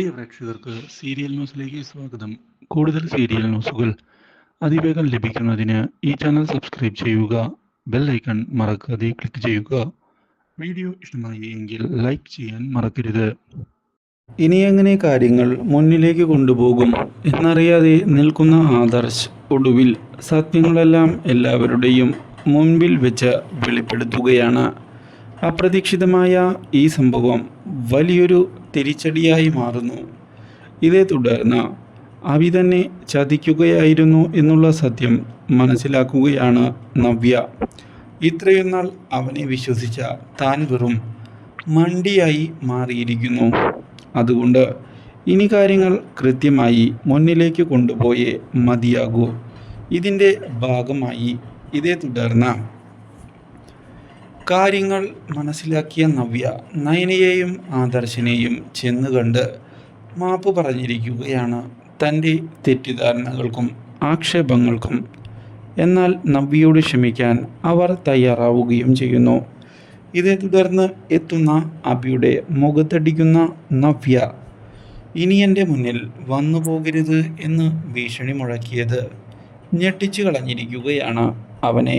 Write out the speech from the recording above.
പ്രിയ പ്രേക്ഷകർക്ക് സീരിയൽ ന്യൂസിലേക്ക് സ്വാഗതം. കൂടുതൽ സീരിയൽ ന്യൂസുകൾ അതിവേഗം ലഭിക്കുന്നതിന് ഈ ചാനൽ സബ്സ്ക്രൈബ് ചെയ്യുക ബെൽ ഐക്കൺ മറക്കാതെ ക്ലിക്ക് ചെയ്യുക. വീഡിയോ ഇഷ്ടമായി എങ്കിൽ ലൈക്ക് ചെയ്യാൻ മറക്കരുത്. ഇനി എങ്ങനെ കാര്യങ്ങൾ മുന്നിലേക്ക് കൊണ്ടുപോകും എന്നറിയാതെ നിൽക്കുന്ന ആദർശ് ഒടുവിൽ സത്യങ്ങളെല്ലാം എല്ലാവരുടെയും മുൻപിൽ വെച്ച് വെളിപ്പെടുത്തുകയാണ്. അപ്രതീക്ഷിതമായ ഈ സംഭവം വലിയൊരു തിരിച്ചടിയായി മാറുന്നു. ഇതേ തുടർന്ന് അവി തന്നെ ചതിക്കുകയായിരുന്നു എന്നുള്ള സത്യം മനസ്സിലാക്കുകയാണ് നവ്യ. ഇത്രയും നാൾ അവനെ വിശ്വസിച്ച താൻ വെറും മണ്ടിയായി മാറിയിരിക്കുന്നു. അതുകൊണ്ട് ഇനി കാര്യങ്ങൾ കൃത്യമായി മുന്നിലേക്ക് കൊണ്ടുപോയേ മതിയാകൂ. ഇതിന്റെ ഭാഗമായി ഇതേ തുടർന്ന് കാര്യങ്ങൾ മനസ്സിലാക്കിയ നവ്യ നയനയെയും ആദർശിനെയും ചെന്ന് കണ്ട് മാപ്പ് പറഞ്ഞിരിക്കുകയാണ് തന്റെ തെറ്റിദ്ധാരണകൾക്കും ആക്ഷേപങ്ങൾക്കും. എന്നാൽ നവ്യയോട് ക്ഷമിക്കാൻ അവർ തയ്യാറാവുകയും ചെയ്യുന്നു. ഇതേ തുടർന്ന് എത്തുന്ന അബിയുടെ മുഖത്തടിക്കുന്ന നവ്യ ഇനി എന്റെ മുന്നിൽ വന്നു പോകരുത് എന്ന് ഭീഷണി മുഴക്കിയത് ഞെട്ടിച്ചു കളഞ്ഞിരിക്കുകയാണ് അവനെ.